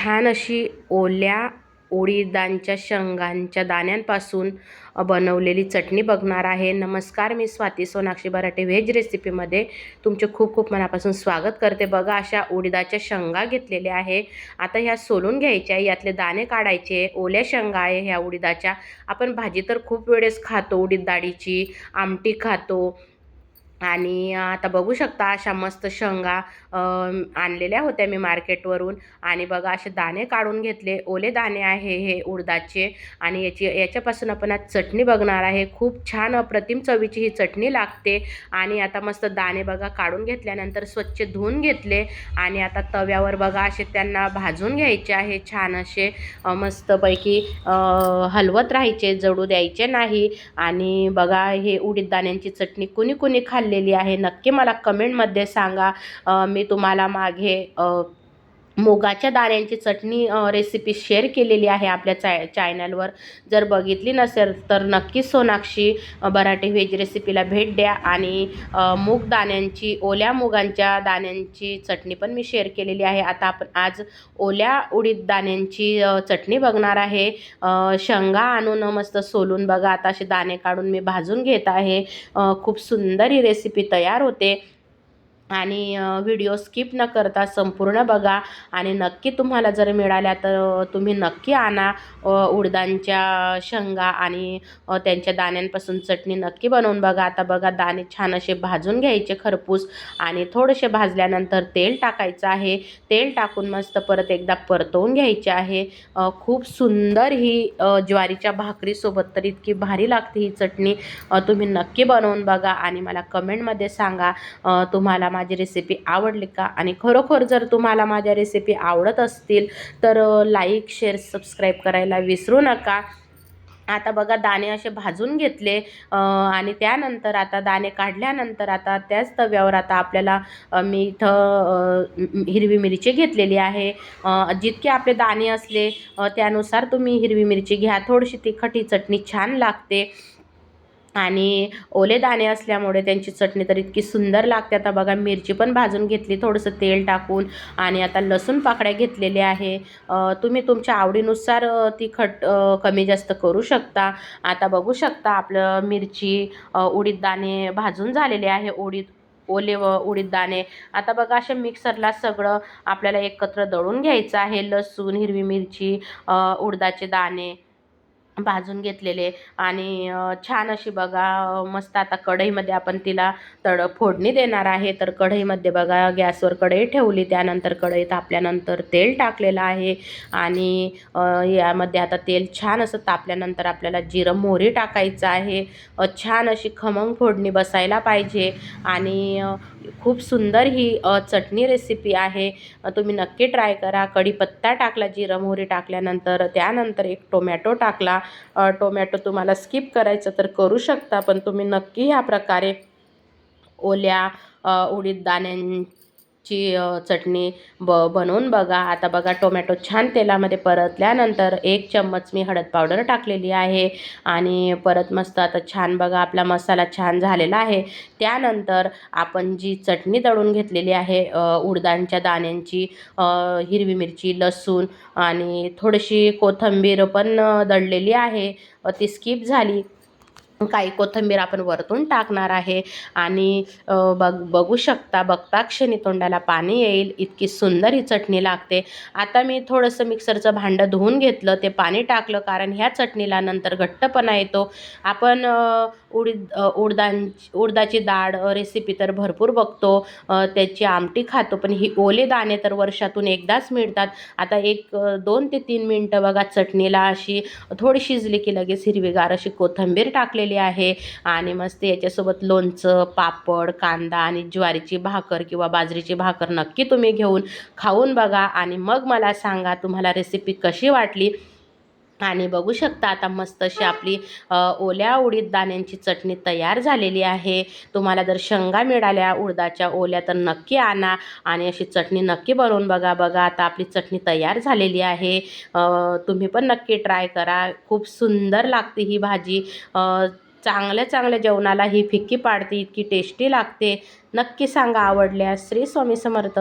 छान अशी ओल्या उडीदांच्या शेंगांच्या दाण्यांपासून बनवलेली चटणी बघणार आहे. नमस्कार मी स्वाती सोनाक्षी बराटे व्हेज रेसिपीमध्ये तुमचे खूप खूप मनापासून स्वागत करते. बघा अशा उडीदाच्या शेंगा घेतलेल्या आहे आता ह्या सोलून घ्यायच्या यातले दाणे काढायचे ओल्या शेंगा आहे ह्या उडीदाच्या. आपण भाजी तर खूप वेळेस खातो उडीद डाळीची आमटी खातो. आणि आता बघू शकता अशा मस्त शेंगा आणलेल्या होत्या मी मार्केटवरून. आणि बघा असे दाणे काढून घेतले. ओले दाणे आहे हे उडदाचे. आणि याची याच्यापासून आपण आज चटणी बघणार आहे. खूप छान अप्रतिम चवीची ही चटणी लागते. आणि आता मस्त दाणे बघा काढून घेतल्यानंतर स्वच्छ धुवून घेतले. आणि आता तव्यावर बघा असे त्यांना भाजून घ्यायचे आहे छान असे. मस्तपैकी हलवत राहायचे जळू द्यायचे नाही. आणि बघा हे उडीद दाण्यांची चटणी कुणी कुणी खाल्ली खाल्लेली आहे. नक्की मला कमेंटमध्ये सांगा. मी तुम्हाला मागे मुगाच्या दाण्यांची चटणी रेसिपी शेअर केलेली आहे आपल्या चाय चॅनलवर जर बघितली नसेल तर नक्कीच सोनाक्षी बराटे व्हेज रेसिपीला भेट द्या आणि मूग दाण्यांची ओल्या मुगांच्या दाण्यांची चटणी पण मी शेअर केलेली आहे. आता आपण आज ओल्या उडीद दाण्यांची चटणी बघणार आहे. शेंगा आणून मस्त सोलून बघा. आता असे दाणे काढून मी भाजून घेत आहे. खूप सुंदर ही रेसिपी तयार होते. आणि व्हिडिओ स्किप न करता संपूर्ण बघा. आणि नक्की तुम्हाला जर मिळाल्या तर तुम्ही नक्की आणा. उडदांच्या शेंगा आणि त्यांच्या दाण्यांपासून चटणी नक्की बनवून बघा. आता बघा दाणे छान असे भाजून घ्यायचे खरपूस आणि थोडेसे भाजल्यानंतर तेल टाकायचं आहे. तेल टाकून मस्त परत एकदा परतवून घ्यायचे आहे. खूप सुंदर ही ज्वारीच्या भाकरीसोबत तर इतकी भारी लागते ही चटणी. तुम्ही नक्की बनवून बघा आणि मला कमेंटमध्ये सांगा. तुम्हाला माझी रेसिपी आवडली का? आणि खरोखर जर तुम्हाला माझ्या रेसिपी आवडत असतील तर लाईक शेअर सबस्क्राईब करायला विसरू नका. आता बघा दाणे असे भाजून घेतले आणि त्यानंतर आता दाणे काढल्यानंतर आता त्याच तव्यावर आता आपल्याला मी इथं हिरवी मिरची घेतलेली आहे. जितके आपले दाणे असले त्यानुसार तुम्ही हिरवी मिरची घ्या. थोडीशी तिखट ही चटणी छान लागते. आणि ओले दाणे असल्यामुळे त्यांची चटणी तर इतकी सुंदर लागते. आता बघा मिरची पण भाजून घेतली थोडंसं तेल टाकून आणि आता लसूण पाकड्या घेतलेल्या आहे. तुम्ही तुमच्या आवडीनुसार ती तिखट कमी जास्त करू शकता. आता बघू शकता आपलं मिरची उडीद दाणे भाजून झालेले आहे. उडीद ओले व उडीद दाणे. आता बघा असे मिक्सरला सगळं आपल्याला एकत्र दळून घ्यायचं आहे. लसूण हिरवी मिरची उडदाचे दाणे भाजून घेतलेले आणि छान अशी बघा मस्त आता कढईमध्ये आपण तिला तड फोडणी देणार आहे. तर कढईमध्ये बघा गॅसवर कढई ठेवली. त्यानंतर कढई तापल्यानंतर तेल टाकलेलं आहे आणि यामध्ये आता तेल छान असं तापल्यानंतर आपल्याला जिरं मोहरी टाकायचं आहे. छान अशी खमंग फोडणी बसायला पाहिजे आणि खूप सुंदर ही चटणी रेसिपी आहे. तुम्ही नक्की ट्राय करा. कढीपत्ता टाकला जिरं मोहरी टाकल्यानंतर त्यानंतर एक टोमॅटो टाकला. टोमॅटो तुम्हाला स्किप करायचं तर करू शकता पण तुम्ही नक्की ह्या प्रकारे ओल्या उडीद दाण्यांची ची चटणी ब बनवून बघा. आता बघा टोमॅटो छान तेलामध्ये परतल्यानंतर एक चम्मच मी हळद पावडर टाकलेली आहे. आणि परत मस्त आता छान बघा आपला मसाला छान झालेला आहे. त्यानंतर आपण जी चटणी दळून घेतलेली आहे उडदांच्या दाण्यांची हिरवी मिरची लसूण आणि थोडीशी कोथिंबीर पण दळलेली आहे. ती स्किप झाली. काही कोथिंबीर आपण वरतून टाकणार आहे. आणि बघ बघू शकता बघता क्षणी तोंडाला पाणी येईल. इतकी सुंदर ही चटणी लागते. आता मी थोडंसं मिक्सरचं भांडं धुवून घेतलं. ते पाणी टाकलं कारण ह्या चटणीला नंतर घट्टपणा येतो. आपण उडीद उडदां उडदाची डाळ रेसिपी तर भरपूर बघतो. त्याची आमटी खातो पण ही ओले दाणे तर वर्षातून एकदाच मिळतात. आता एक दोन ते तीन मिनटं बघा चटणीला अशी थोडी शिजली की लगेच हिरवीगार अशी कोथिंबीर टाकलेली आहे. आणि मस्त याच्यासोबत लोणचं पापड कांदा आणि ज्वारीची भाकर किंवा बाजरीची भाकर नक्की तुम्ही घेऊन खाऊन बघा. आणि मग मला सांगा तुम्हाला रेसिपी कशी वाटली? आणि बघू शकता आता मस्त अशी आपली ओल्या उडीद दाण्यांची चटणी तयार झालेली आहे. तुम्हाला जर शेंगा मिळाल्या उडदाच्या ओल्या तर नक्की आणा आणि अशी चटणी नक्की बनवून बघा. बघा आता आपली चटणी तयार झालेली आहे. तुम्ही पण नक्की ट्राय करा. खूप सुंदर लागते ही भाजी. चांगल्या चांगल्या जेवणाला ही फिक्की पाडते इतकी टेस्टी लागते. नक्की सांगा आवडल्यास श्री स्वामी समर्थ.